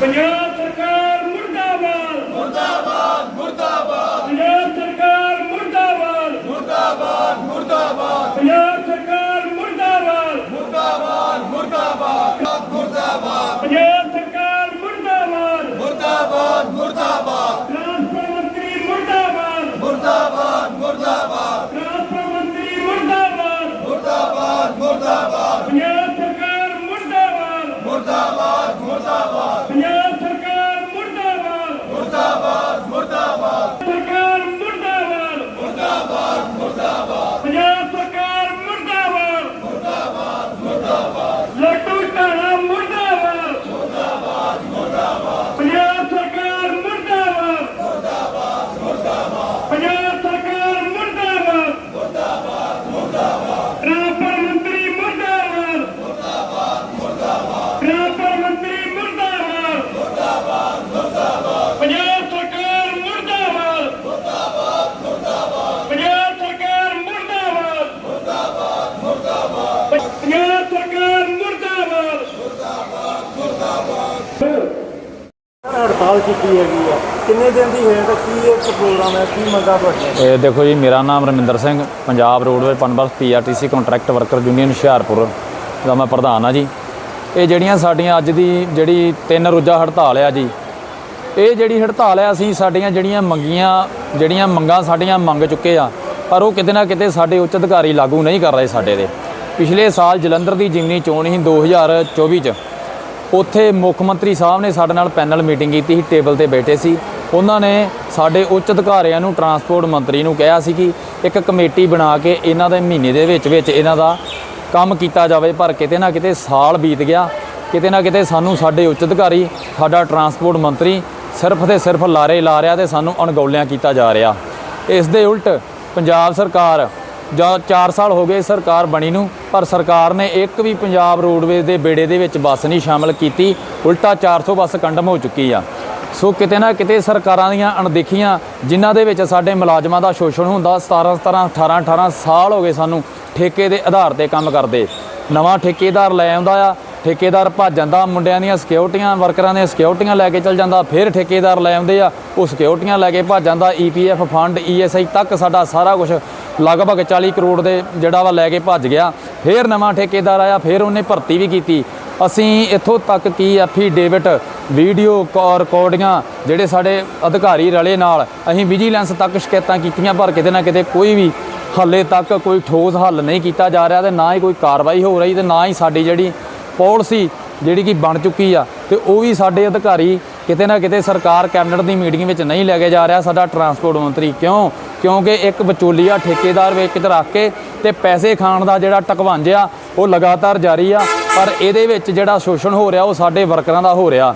ਪੰਜਾਬ ਹੜਤਾਲ ਕੀਤੀ ਹੈਗੀ ਆ। ਕਿੰਨੇ ਦਿਨ ਦੀ ਹੈ ਤਾਂ ਕੀ ਇਹ ਪ੍ਰੋਗਰਾਮ ਹੈ? ਕੀ ਮੰਗਾ ਤੁਹਾਡੀਆਂ ਇਹ ਦੇਖੋ ਜੀ, ਮੇਰਾ ਨਾਮ Raminder Singh, Punjab roadway Punbus PRTC contract worker union Hoshiarpur ਦਾ ਮੈਂ ਪ੍ਰਧਾਨ ਆ ਜੀ। ਇਹ ਜਿਹੜੀਆਂ ਸਾਡੀਆਂ ਅੱਜ ਦੀ ਜਿਹੜੀ ਤਿੰਨ ਰੋਜ਼ਾ ਹੜਤਾਲ ਆ ਜੀ, ਇਹ ਜਿਹੜੀ ਹੜਤਾਲ ਆ, ਅਸੀਂ ਸਾਡੀਆਂ ਜਿਹੜੀਆਂ ਮੰਗੀਆਂ, ਜਿਹੜੀਆਂ ਮੰਗਾਂ ਸਾਡੀਆਂ ਮੰਗ ਚੁੱਕੇ ਆ, ਪਰ ਉਹ ਕਿਤੇ ਨਾ ਕਿਤੇ ਸਾਡੇ ਉੱਚ ਅਧਿਕਾਰੀ ਲਾਗੂ ਨਹੀਂ ਕਰ ਰਹੇ ਸਾਡੇ ਦੇ ਪਿਛਲੇ ਸਾਲ ਜਲੰਧਰ ਦੀ ਜਿਮਨੀ ਚੋਣ ਸੀ 2024 ਚ ਉੱਥੇ ਮੁੱਖ ਮੰਤਰੀ ਸਾਹਿਬ ਨੇ ਸਾਡੇ ਨਾਲ ਪੈਨਲ ਮੀਟਿੰਗ ਕੀਤੀ ਸੀ, ਟੇਬਲ ਤੇ ਬੈਠੇ ਸੀ। ਉਹਨਾਂ ਨੇ ਸਾਡੇ ਉੱਚ ਅਧਿਕਾਰੀਆਂ ਨੂੰ ਟਰਾਂਸਪੋਰਟ ਮੰਤਰੀ ਨੂੰ ਕਿਹਾ ਸੀ ਕਿ ਇੱਕ ਕਮੇਟੀ ਬਣਾ ਕੇ ਇਹਨਾਂ ਦੇ ਮਹੀਨੇ ਦੇ ਵਿੱਚ ਵਿੱਚ ਇਹਨਾਂ ਦਾ ਕੰਮ ਕੀਤਾ ਜਾਵੇ, ਪਰ ਕਿਤੇ ਨਾ ਕਿਤੇ ਸਾਲ ਬੀਤ ਗਿਆ। ਕਿਤੇ ਨਾ ਕਿਤੇ ਸਾਨੂੰ ਸਾਡੇ ਉੱਚ ਅਧਿਕਾਰੀ, ਸਾਡਾ ਟਰਾਂਸਪੋਰਟ ਮੰਤਰੀ ਸਿਰਫ ਤੇ ਸਿਰਫ ਲਾਰੇ ਲਾ ਰਿਹਾ ਤੇ ਸਾਨੂੰ ਅਣਗੌਲਿਆਂ ਕੀਤਾ ਜਾ ਰਿਹਾ। ਇਸ ਦੇ ਉਲਟ ਪੰਜਾਬ ਸਰਕਾਰ ਜਾਂ 4 ਸਾਲ ਹੋ ਗਏ ਸਰਕਾਰ ਬਣੀ ਨੂੰ, ਪਰ ਸਰਕਾਰ ਨੇ ਇੱਕ ਵੀ ਪੰਜਾਬ ਰੋਡਵੇਜ਼ ਦੇ ਬੇੜੇ ਦੇ ਵਿੱਚ ਬੱਸ ਨਹੀਂ ਸ਼ਾਮਲ ਕੀਤੀ, ਉਲਟਾ 400 ਬੱਸ ਕੰਡਮ ਹੋ ਚੁੱਕੀ ਆ। ਸੋ ਕਿਤੇ ਨਾ ਕਿਤੇ ਸਰਕਾਰਾਂ ਦੀਆਂ ਅਣਦੇਖੀਆਂ, ਜਿਨ੍ਹਾਂ ਦੇ ਵਿੱਚ ਸਾਡੇ ਮੁਲਾਜ਼ਮਾਂ ਦਾ ਸ਼ੋਸ਼ਣ ਹੁੰਦਾ 17 17 18 18 ਸਾਲ ਹੋ ਗਏ ਸਾਨੂੰ ਠੇਕੇ ਦੇ ਆਧਾਰ ਤੇ ਕੰਮ ਕਰਦੇ। ਨਵਾਂ ਠੇਕੇਦਾਰ ਲੈ ਆਉਂਦਾ ਆ, ਠੇਕੇਦਾਰ ਭੱਜ ਜਾਂਦਾ, ਮੁੰਡਿਆਂ ਦੀਆਂ ਸਿਕਿਉਰਟੀਆਂ, ਵਰਕਰਾਂ ਦੀਆਂ ਸਿਕਿਉਰਟੀਆਂ ਲੈ ਕੇ ਚੱਲ ਜਾਂਦਾ, ਫਿਰ ਠੇਕੇਦਾਰ ਲੈ ਆਉਂਦੇ ਆ, ਉਹ ਸਿਕਿਉਰਟੀਆਂ ਲੈ ਕੇ ਭੱਜ ਜਾਂਦਾ ਈਪੀਐਫ ਫੰਡ ਈਐਸਆਈ ਤੱਕ ਸਾਡਾ ਸਾਰਾ ਕੁਝ ਲਗਭਗ 40 ਕਰੋੜ ਦੇ ਜਿਹੜਾ ਵਾ ਲੈ ਕੇ ਭੱਜ ਗਿਆ। ਫਿਰ ਨਵਾਂ ਠੇਕੇਦਾਰ ਆਇਆ, ਫਿਰ ਉਹਨੇ ਭਰਤੀ ਵੀ ਕੀਤੀ। ਅਸੀਂ ਇੱਥੋਂ ਤੱਕ ਕੀ ਐਫੀਡੇਵਿਟ, ਵੀਡੀਓ ਕਾ- ਰਿਕਾਰਡਿੰਗਾਂ ਜਿਹੜੇ ਸਾਡੇ ਅਧਿਕਾਰੀ ਰਲੇ ਨਾਲ, ਅਸੀਂ ਵਿਜੀਲੈਂਸ ਤੱਕ ਸ਼ਿਕਾਇਤਾਂ ਕੀਤੀਆਂ, ਪਰ ਕਿਤੇ ਨਾ ਕਿਤੇ ਕੋਈ ਵੀ ਹਾਲੇ ਤੱਕ ਕੋਈ ਠੋਸ ਹੱਲ ਨਹੀਂ ਕੀਤਾ ਜਾ ਰਿਹਾ ਤੇ ਨਾ ਹੀ ਕੋਈ ਕਾਰਵਾਈ ਹੋ ਰਹੀ ਤੇ ਨਾ ਹੀ ਸਾਡੀ ਜਿਹੜੀ ਪਾਲਿਸੀ ਜਿਹੜੀ ਕਿ ਬਣ ਚੁੱਕੀ ਆ, ਤੇ ਉਹ ਵੀ ਸਾਡੇ ਅਧਿਕਾਰੀ ਕਿਤੇ ਨਾ ਕਿਤੇ ਸਰਕਾਰ ਕੈਬਨਿਟ ਦੀ ਮੀਟਿੰਗ ਵਿੱਚ ਨਹੀਂ ਲੈ ਕੇ ਜਾ ਰਿਹਾ ਸਾਡਾ ਟਰਾਂਸਪੋਰਟ ਮੰਤਰੀ। ਕਿਉਂ? ਕਿਉਂਕਿ ਇੱਕ ਵਿਚੋਲੀਆ ਠੇਕੇਦਾਰ ਵਿੱਚ ਰੱਖ ਕੇ ਤੇ ਪੈਸੇ ਖਾਣ ਦਾ ਜਿਹੜਾ ਟਕਵਾਂਜ ਉਹ ਲਗਾਤਾਰ ਜਾਰੀ ਆ, ਪਰ ਇਹਦੇ ਵਿੱਚ ਜਿਹੜਾ ਸ਼ੋਸ਼ਣ ਹੋ ਰਿਹਾ, ਉਹ ਸਾਡੇ ਵਰਕਰਾਂ ਦਾ ਹੋ ਰਿਹਾ।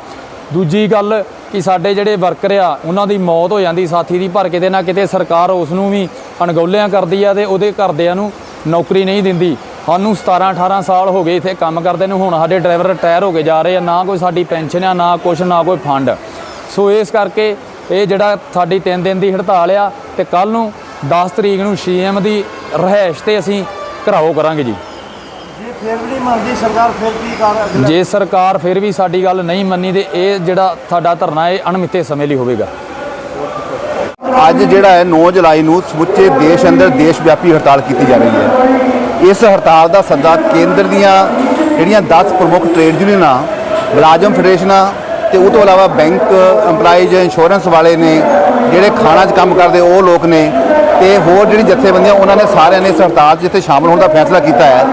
ਦੂਜੀ ਗੱਲ ਕਿ ਸਾਡੇ ਜਿਹੜੇ ਵਰਕਰ ਆ, ਉਹਨਾਂ ਦੀ ਮੌਤ ਹੋ ਜਾਂਦੀ, ਸਾਥੀ ਦੀ, ਪਰ ਕਿਤੇ ਨਾ ਕਿਤੇ ਸਰਕਾਰ ਉਸ ਨੂੰ ਵੀ ਅਣਗੌਲਿਆਂ ਕਰਦੀ ਆ ਤੇ ਉਹਦੇ ਘਰਦਿਆਂ ਨੂੰ ਨੌਕਰੀ ਨਹੀਂ ਦਿੰਦੀ। ਸਾਨੂੰ 17 18 ਸਾਲ ਹੋ ਗਏ ਇੱਥੇ ਕੰਮ ਕਰਦੇ ਨੂੰ ਹੁਣ ਸਾਡੇ ਡਰਾਈਵਰ ਰਿਟਾਇਰ ਹੋ ਕੇ ਜਾ ਰਹੇ ਆ ਨਾ ਕੋਈ ਸਾਡੀ ਪੈਨਸ਼ਨ ਆ ਨਾ ਕੁਛ ਨਾ ਕੋਈ ਫੰਡ। ਸੋ ਇਸ ਕਰਕੇ ਇਹ ਜਿਹੜਾ ਸਾਡੀ 3 ਦਿਨ ਦੀ ਹੜਤਾਲ ਆ ਤੇ ਕੱਲ ਨੂੰ 10 ਤਰੀਕ ਨੂੰ ਸੀਐਮ ਦੀ ਰਹਿائش ਤੇ ਅਸੀਂ ਘਰਾਓ ਕਰਾਂਗੇ ਜੀ। ਜੇ ਸਰਕਾਰ ਫਿਰ ਜੇ ਸਰਕਾਰ ਫਿਰ ਵੀ ਸਾਡੀ ਗੱਲ ਨਹੀਂ ਮੰਨੀ ਤੇ ਇਹ ਜਿਹੜਾ ਸਾਡਾ ਧਰਨਾ ਇਹ ਅਣਮਿੱਥੇ ਸਮੇਂ ਲਈ ਹੋਵੇਗਾ। ਅੱਜ ਜਿਹੜਾ ਹੈ 9 ਜੁਲਾਈ ਨੂੰ ਸਮੁੱਚੇ ਦੇਸ਼ ਅੰਦਰ ਦੇਸ਼ ਵਿਆਪੀ ਹੜਤਾਲ ਕੀਤੀ ਜਾ ਰਹੀ ਹੈ। ਇਸ ਹੜਤਾਲ ਦਾ ਸੱਦਾ ਕੇਂਦਰ ਦੀਆਂ ਜਿਹੜੀਆਂ 10 ਪ੍ਰਮੁੱਖ ਟ੍ਰੇਡ ਯੂਨੀਅਨਾਂ ਮੁਲਾਜ਼ਮ ਫੈਡਰੇਸ਼ਨਾਂ ਤੇ ਉਹ ਤੋਂ ਇਲਾਵਾ ਬੈਂਕ, EMPLOYEES ਇੰਸ਼ੋਰੈਂਸ ਵਾਲੇ ਨੇ, ਜਿਹੜੇ ਖਾਣਾ 'ਚ ਕੰਮ ਕਰਦੇ ਉਹ ਲੋਕ ਨੇ ਤੇ ਹੋਰ ਜਿਹੜੀ ਜਥੇਬੰਦੀਆਂ ਉਹਨਾਂ ਨੇ ਸਾਰਿਆਂ ਨੇ ਇਸ ਹੜਤਾਲ 'ਚ ਜਿੱਥੇ ਸ਼ਾਮਲ ਹੋਣ ਦਾ ਫੈਸਲਾ ਕੀਤਾ ਹੈ,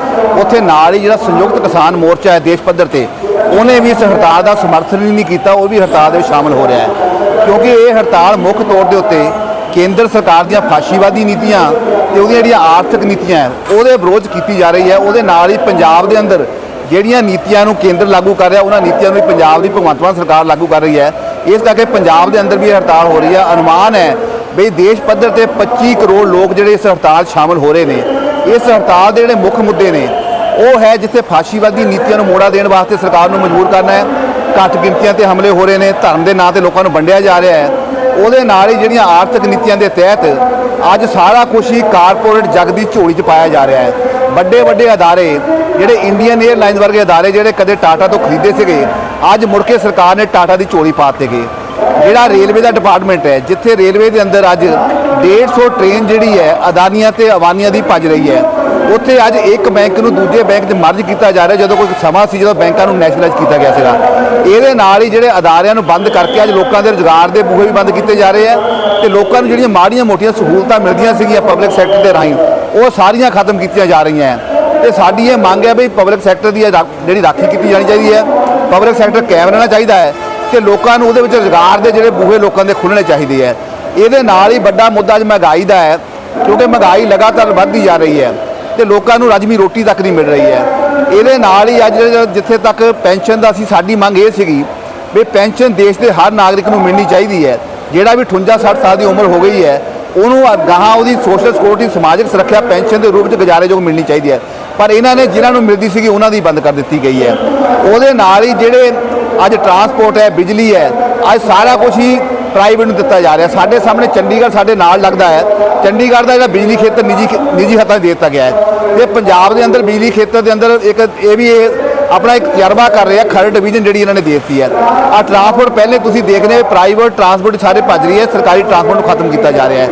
ਉੱਥੇ ਨਾਲ ਹੀ ਜਿਹੜਾ ਸੰਯੁਕਤ ਕਿਸਾਨ ਮੋਰਚਾ ਹੈ ਦੇਸ਼ ਪੱਧਰ ਤੇ, ਉਹਨੇ ਵੀ ਇਸ ਹੜਤਾਲ ਦਾ ਸਮਰਥਨ ਹੀ ਨਹੀਂ ਕੀਤਾ, ਉਹ ਵੀ ਹੜਤਾਲ ਦੇ ਵਿੱਚ ਸ਼ਾਮਲ ਹੋ ਰਿਹਾ ਹੈ। ਕਿਉਂਕਿ ਇਹ ਹੜਤਾਲ ਮੁੱਖ ਤੌਰ ਦੇ ਉੱਤੇ ਕੇਂਦਰ ਸਰਕਾਰ ਦੀਆਂ ਫਾਸ਼ੀਵਾਦੀ ਨੀਤੀਆਂ ਤੇ ਉਹਦੀਆਂ ਜਿਹੜੀਆਂ ਆਰਥਿਕ ਨੀਤੀਆਂ ਹੈ, ਉਹਦੇ ਵਿਰੋਧ ਕੀਤੀ ਜਾ ਰਹੀ ਹੈ। ਉਹਦੇ ਨਾਲ ਹੀ ਪੰਜਾਬ ਦੇ ਅੰਦਰ ਜਿਹੜੀਆਂ ਨੀਤੀਆਂ ਨੂੰ ਕੇਂਦਰ ਲਾਗੂ ਕਰ ਰਿਹਾ ਉਹਨਾਂ ਨੀਤੀਆਂ ਨੂੰ ਵੀ ਪੰਜਾਬ ਦੀ ਭਗਵੰਤ ਮਾਨ ਸਰਕਾਰ ਲਾਗੂ ਕਰ ਰਹੀ ਹੈ। ਇਸ ਕਰਕੇ ਪੰਜਾਬ ਦੇ ਅੰਦਰ ਵੀ ਇਹ ਹੜਤਾਲ ਹੋ ਰਹੀ ਹੈ। ਅਨੁਮਾਨ ਹੈ ਵੀ ਦੇਸ਼ ਪੱਧਰ ਤੇ 25 ਕਰੋੜ ਲੋਕ ਜਿਹੜੇ ਇਸ ਹੜਤਾਲ 'ਚ ਸ਼ਾਮਲ ਹੋ ਰਹੇ ਨੇ। ਇਸ ਹੜਤਾਲ ਦੇ ਜਿਹੜੇ ਮੁੱਖ ਮੁੱਦੇ ਨੇ ਉਹ ਹੈ ਜਿੱਥੇ ਫਾਸ਼ੀਵਾਦੀ ਨੀਤੀਆਂ ਨੂੰ ਮੋੜਾ ਦੇਣ ਵਾਸਤੇ ਸਰਕਾਰ ਨੂੰ ਮਜਬੂਰ ਕਰਨਾ ਹੈ। ਘੱਟ ਗਿਣਤੀਆਂ ਤੇ ਹਮਲੇ ਹੋ ਰਹੇ ਨੇ ਧਰਮ ਦੇ ਨਾਂ ਤੇ ਲੋਕਾਂ ਨੂੰ ਵੰਡਿਆ ਜਾ ਰਿਹਾ ਹੈ। ਉਹਦੇ ਨਾਲ ਹੀ ਜਿਹੜੀਆਂ ਆਰਥਿਕ ਨੀਤੀਆਂ ਦੇ ਤਹਿਤ ਅੱਜ ਸਾਰਾ ਕੁਝ ਹੀ ਕਾਰਪੋਰੇਟ ਜਗ ਦੀ ਝੋਲੀ 'ਚ ਪਾਇਆ ਜਾ ਰਿਹਾ ਹੈ। ਵੱਡੇ ਵੱਡੇ ਅਦਾਰੇ, ਜਿਹੜੇ ਇੰਡੀਅਨ 에ਅਰਲਾਈਨਸ ਵਰਗੇ ਅਦਾਰੇ ਜਿਹੜੇ ਕਦੇ ਟਾਟਾ ਤੋਂ ਖਰੀਦੇ ਸੀਗੇ, ਅੱਜ ਮੁੜ ਕੇ ਸਰਕਾਰ ਨੇ ਟਾਟਾ ਦੀ ਝੋਲੀ ਪਾ ਦਿੱਤੇ ਗਏ ਜਿਹੜਾ ਰੇਲਵੇ ਦਾ ਡਿਪਾਰਟਮੈਂਟ ਹੈ, ਜਿੱਥੇ ਰੇਲਵੇ ਦੇ ਅੰਦਰ ਅੱਜ 150 ਟ੍ਰੇਨ ਜਿਹੜੀ ਹੈ, ਅਦਾਨੀਆਂ ਤੇ ਅਵਾਨੀਆਂ ਦੀ ਭੱਜ ਰਹੀ ਹੈ। ਉੱਥੇ ਅੱਜ ਇੱਕ ਬੈਂਕ ਨੂੰ ਦੂਜੇ ਬੈਂਕ 'ਚ ਮਰਜ ਕੀਤਾ ਜਾ ਰਿਹਾ, ਜਦੋਂ ਕੋਈ ਸਮਾਂ ਸੀ ਜਦੋਂ ਬੈਂਕਾਂ ਨੂੰ ਨੈਸ਼ਨਲਾਈਜ਼ ਕੀਤਾ ਗਿਆ ਸੀਗਾ। ਇਹਦੇ ਨਾਲ ਹੀ ਜਿਹੜੇ ਅਦਾਰਿਆਂ ਨੂੰ ਬੰਦ ਕਰਕੇ ਅੱਜ ਲੋਕਾਂ ਦੇ ਰੁਜ਼ਗਾਰ ਦੇ ਬੂਹੇ ਵੀ ਬੰਦ ਕੀਤੇ ਜਾ ਰਹੇ ਆ ਤੇ ਲੋਕਾਂ ਨੂੰ ਜਿਹੜੀਆਂ ਮਾੜੀਆਂ ਮੋਟੀਆਂ ਸਹੂਲਤਾਂ ਮਿਲਦੀਆਂ ਸੀਗੀਆਂ ਪਬਲਿਕ ਸੈਕਟਰ ਦੇ ਰਾਹੀਂ, ਉਹ ਸਾਰੀਆਂ ਖਤਮ ਕੀਤੀਆਂ ਜਾ ਰਹੀਆਂ ਹੈ ਤੇ ਸਾਡੀ ਇਹ ਮੰਗ ਹੈ ਵੀ ਪਬਲਿਕ ਸੈਕਟਰ ਦੀ ਰਾ- ਜਿਹੜੀ ਰਾਖੀ ਕੀਤੀ ਜਾਣੀ ਚਾਹੀਦੀ ਹੈ ਪਬਲਿਕ ਸੈਕਟਰ ਕਾਇਮ ਰਹਿਣਾ ਚਾਹੀਦਾ ਹੈ ਤੇ ਲੋਕਾਂ ਨੂੰ ਉਹਦੇ ਵਿੱਚ ਰੁਜ਼ਗਾਰ ਦੇ ਜਿਹੜੇ ਬੂਹੇ ਲੋਕਾਂ ਦੇ ਖੁੱਲ੍ਹਣੇ ਚਾਹੀਦੇ ਹੈ ਇਹਦੇ ਨਾਲ ਹੀ ਵੱਡਾ ਮੁੱਦਾ ਅੱਜ ਮਹਿੰਗਾਈ ਦਾ ਹੈ, ਕਿਉਂਕਿ ਮਹਿੰਗਾਈ ਲਗਾਤਾਰ ਵੱਧਦੀ ਜਾ ਰਹੀ ਹੈ। ਤੇ ਲੋਕਾਂ ਨੂੰ ਰਜਮੀ ਰੋਟੀ ਤੱਕ ਨਹੀਂ ਮਿਲ ਰਹੀ ਹੈ। ਇਹਦੇ ਨਾਲ ਹੀ ਅੱਜ ਜਿੱਥੇ ਤੱਕ ਪੈਨਸ਼ਨ ਦਾ ਸੀ, ਸਾਡੀ ਮੰਗ ਇਹ ਸੀਗੀ ਵੀ ਪੈਨਸ਼ਨ ਦੇਸ਼ ਦੇ ਹਰ ਨਾਗਰਿਕ ਨੂੰ ਮਿਲਣੀ ਚਾਹੀਦੀ ਹੈ। ਜਿਹੜਾ ਵੀ 58 60 ਸਾਲ ਦੀ ਉਮਰ ਹੋ ਗਈ ਹੈ, ਉਹਨੂੰ ਗਾਹਾਂ ਉਹਦੀ ਸੋਸ਼ਲ ਸਿਕਿਉਰਿਟੀ ਸਮਾਜਿਕ ਸੁਰੱਖਿਆ ਪੈਨਸ਼ਨ ਦੇ ਰੂਪ ਵਿੱਚ ਗੁਜ਼ਾਰੇਯੋਗ ਮਿਲਣੀ ਚਾਹੀਦੀ ਹੈ। ਪਰ ਇਹਨਾਂ ਨੇ ਜਿਨ੍ਹਾਂ ਨੂੰ ਮਿਲਦੀ ਸੀਗੀ, ਉਹਨਾਂ ਦੀ ਬੰਦ ਕਰ ਦਿੱਤੀ ਗਈ ਹੈ। ਉਹਦੇ ਨਾਲ ਹੀ ਜਿਹੜੇ ਅੱਜ ਟਰਾਂਸਪੋਰਟ ਹੈ, ਬਿਜਲੀ ਹੈ, ਅੱਜ ਸਾਰਾ ਕੁਝ ਹੀ ਪ੍ਰਾਈਵੇਟ ਨੂੰ ਦਿੱਤਾ ਜਾ ਰਿਹਾ। ਸਾਡੇ ਸਾਹਮਣੇ ਚੰਡੀਗੜ੍ਹ ਸਾਡੇ ਨਾਲ ਲੱਗਦਾ ਹੈ। ਚੰਡੀਗੜ੍ਹ ਦਾ ਜਿਹੜਾ ਬਿਜਲੀ ਖੇਤਰ ਨਿੱਜੀ ਖੇ- ਨਿੱਜੀ ਹੱਥਾਂ 'ਚ ਦੇ ਦਿੱਤਾ ਗਿਆ ਹੈ। ਤੇ ਪੰਜਾਬ ਦੇ ਅੰਦਰ ਬਿਜਲੀ ਖੇਤਰ ਦੇ ਅੰਦਰ ਇੱਕ ਇਹ ਵੀ ਇਹ ਆਪਣਾ ਇੱਕ ਤਜਰਬਾ ਕਰ ਰਿਹਾ ਆ ਖਰੜ ਡਿਵੀਜ਼ਨ ਜਿਹੜੀ ਇਹਨਾਂ ਨੇ ਦੇ ਦਿੱਤੀ ਹੈ। ਆ ਟਰਾਂਸਪੋਰਟ ਪਹਿਲੇ ਤੁਸੀਂ ਦੇਖਦੇ ਹੋ ਪ੍ਰਾਈਵੇਟ ਟਰਾਂਸਪੋਰਟ ਸਾਰੇ ਭੱਜ ਰਹੀ ਹੈ, ਸਰਕਾਰੀ ਟਰਾਂਸਪੋਰਟ ਨੂੰ ਖਤਮ ਕੀਤਾ ਜਾ ਰਿਹਾ ਹੈ।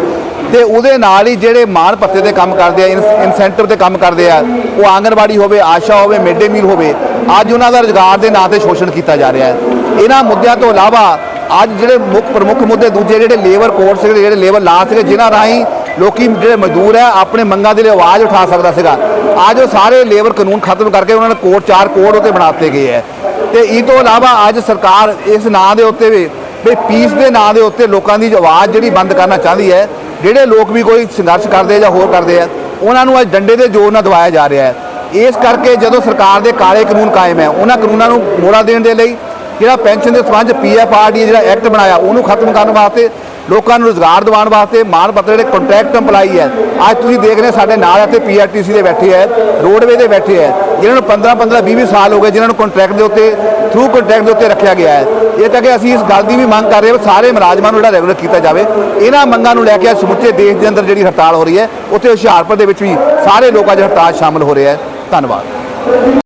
ਤੇ ਉਹਦੇ ਨਾਲ ਹੀ ਜਿਹੜੇ ਮਾਣ ਪੱਤੇ ਤੇ ਕੰਮ ਕਰਦੇ ਆ ਇਨਸੈਂਟਿਵ ਤੇ ਕੰਮ ਕਰਦੇ ਆ, ਉਹ ਆਂਗਨਵਾੜੀ ਹੋਵੇ, ਆਸ਼ਾ ਹੋਵੇ ਮਿਡ ਡੇ ਮੀਲ ਹੋਵੇ, ਅੱਜ ਉਹਨਾਂ ਦਾ ਰੁਜ਼ਗਾਰ ਦੇ ਨਾਂ ਤੇ ਸ਼ੋਸ਼ਣ ਕੀਤਾ ਜਾ ਰਿਹਾ ਹੈ। ਇਹਨਾਂ ਮੁੱਦਿਆਂ ਤੋਂ ਇਲਾਵਾ ਅੱਜ ਜਿਹੜੇ ਮੁੱਖ ਪ੍ਰਮੁੱਖ ਮੁੱਦੇ ਦੂਜੇ ਜਿਹੜੇ ਲੇਬਰ ਕੋਡ ਸੀਗੇ ਜਿਹੜੇ ਲੇਬਰ ਲਾ ਸੀਗੇ ਜਿਨ੍ਹਾਂ ਰਾਹੀਂ ਲੋਕੀ ਜਿਹੜੇ ਮਜ਼ਦੂਰ ਹੈ, ਆਪਣੇ ਮੰਗਾਂ ਦੇ ਲਈ ਆਵਾਜ਼ ਉਠਾ ਸਕਦਾ ਸੀਗਾ। ਅੱਜ ਉਹ ਸਾਰੇ ਲੇਬਰ ਕਾਨੂੰਨ ਖਤਮ ਕਰਕੇ ਉਹਨਾਂ ਨੇ ਕੋਡ ਚਾਰ ਕੋਡ ਉੱਤੇ ਬਣਾ ਦਿੱਤੇ ਗਏ ਹੈ। ਤੇ ਇਹ ਤੋਂ ਇਲਾਵਾ ਅੱਜ ਸਰਕਾਰ ਇਸ ਨਾਂ ਦੇ ਉੱਤੇ ਵੀ ਵੀ ਪੀਸ ਦੇ ਨਾਂ ਦੇ ਉੱਤੇ ਲੋਕਾਂ ਦੀ ਆਵਾਜ਼ ਜਿਹੜੀ ਬੰਦ ਕਰਨਾ ਚਾਹੁੰਦੀ ਹੈ, ਜਿਹੜੇ ਲੋਕ ਵੀ ਕੋਈ ਸੰਘਰਸ਼ ਕਰਦੇ ਜਾਂ ਹੋਰ ਕਰਦੇ ਆ ਉਹਨਾਂ ਨੂੰ ਅੱਜ ਡੰਡੇ ਦੇ ਜ਼ੋਰ ਨਾਲ ਦਵਾਇਆ ਜਾ ਰਿਹਾ ਹੈ। ਇਸ ਕਰਕੇ ਜਦੋਂ ਸਰਕਾਰ ਦੇ ਕਾਲੇ ਕਾਨੂੰਨ ਕਾਇਮ ਹੈ, ਉਹਨਾਂ ਕਾਨੂੰਨਾਂ ਨੂੰ ਮੋੜਾ ਦੇਣ ਦੇ ਲਈ ਜਿਹੜਾ ਪੈਨਸ਼ਨ ਦੇ ਸੰਬੰਧ ਪੀਐਫਆਰਡੀ ਜਿਹੜਾ ਐਕਟ ਬਣਾਇਆ, ਉਹਨੂੰ ਖਤਮ ਕਰਨ ਵਾਸਤੇ, ਲੋਕਾਂ ਨੂੰ ਰੋਜ਼ਗਾਰ ਦਿਵਾਉਣ ਵਾਸਤੇ ਮਾਣ ਪੱਤਰ ਜਿਹੜੇ ਕੰਟਰੈਕਟ EMPLOYEE ਹੈ, ਅੱਜ ਤੁਸੀਂ ਦੇਖ ਰਹੇ ਸਾਡੇ ਨਾਲ ਇੱਥੇ ਪੀਆਰਟੀਸੀ ਦੇ ਬੈਠੇ ਹੈ ਰੋਡਵੇ ਦੇ ਬੈਠੇ ਹੈ, ਜਿਨ੍ਹਾਂ ਨੂੰ 15 15 20 20 ਸਾਲ ਹੋ ਗਏ, ਜਿਨ੍ਹਾਂ ਨੂੰ ਕੰਟਰੈਕਟ ਦੇ ਉੱਤੇ ਥਰੂ ਕੰਟਰੈਕਟ ਦੇ ਉੱਤੇ ਰੱਖਿਆ ਗਿਆ ਹੈ। ਇਹ ਤਾਂ ਕਿ ਅਸੀਂ ਇਸ ਗੱਲ ਦੀ ਵੀ ਮੰਗ ਕਰ ਰਹੇ ਹਾਂ, ਸਾਰੇ ਮੁਲਾਜ਼ਮਾਂ ਨੂੰ ਜਿਹੜਾ ਰੈਗੂਲਰ ਕੀਤਾ ਜਾਵੇ। ਇਹਨਾਂ ਮੰਗਾਂ ਨੂੰ ਲੈ ਕੇ ਅੱਜ ਸਮੁੱਚੇ ਦੇਸ਼ ਦੇ ਅੰਦਰ ਜਿਹੜੀ ਹੜਤਾਲ ਹੋ ਰਹੀ ਹੈ, ਉੱਥੇ ਹੁਸ਼ਿਆਰਪੁਰ ਦੇ ਵਿੱਚ ਵੀ ਸਾਰੇ ਲੋਕ ਅੱਜ ਹੜਤਾਲ 'ਚ ਸ਼ਾਮਲ ਹੋ ਰਹੇ ਹੈ। ਧੰਨਵਾਦ।